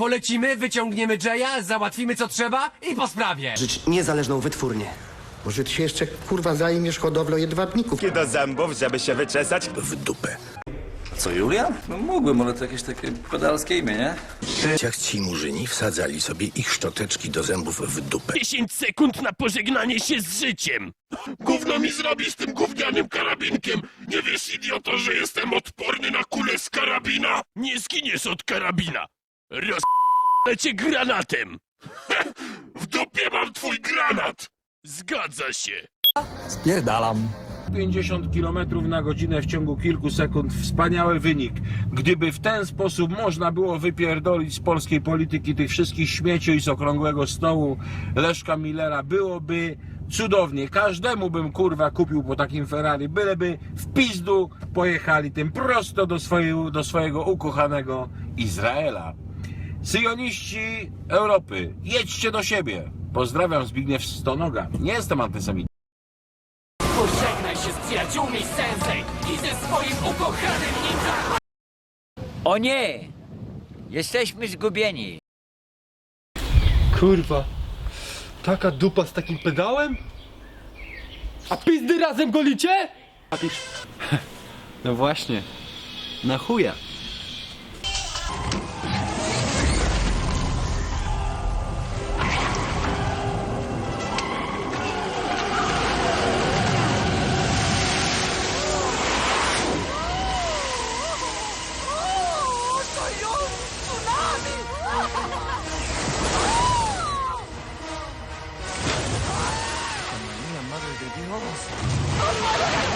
Polecimy, wyciągniemy Jaya, załatwimy co trzeba i po sprawie. Żyć niezależną wytwórnię. Może ty się jeszcze kurwa zajmiesz hodowlą jedwabników? do zębów, żeby się wyczesać. W dupę. Co, Julian? No mógłbym, ale to jakieś takie pedalskie imię, nie? Jak ci murzyni wsadzali sobie ich szczoteczki do zębów w dupę. 10 sekund na pożegnanie się z życiem. Gówno mi zrobi z tym gównianym karabinkiem. Nie wiesz, idioto, że jestem odporny na kulę z karabina? Nie zginiesz od karabina. Roz... cię granatem. w dupie mam twój granat. Zgadza się. 50 km na godzinę w ciągu kilku sekund. Wspaniały wynik. Gdyby w ten sposób można było wypierdolić z polskiej polityki tych wszystkich śmieci z okrągłego stołu Leszka Millera, byłoby cudownie. Każdemu bym kurwa kupił po takim Ferrari, byleby w pizdu pojechali tym prosto do, swojego, do swojego ukochanego Izraela. Syjoniści Europy, jedźcie do siebie. Pozdrawiam Zbigniew Stonoga. Nie jestem antysemitą. Pożegnaj się z przyjaciółmi Sensei i ze swoim ukochanym ninja! O nie! Jesteśmy zgubieni. Kurwa. Taka dupa z takim pedałem? A pizdy razem golicie? No właśnie. Na chuja. olamaz.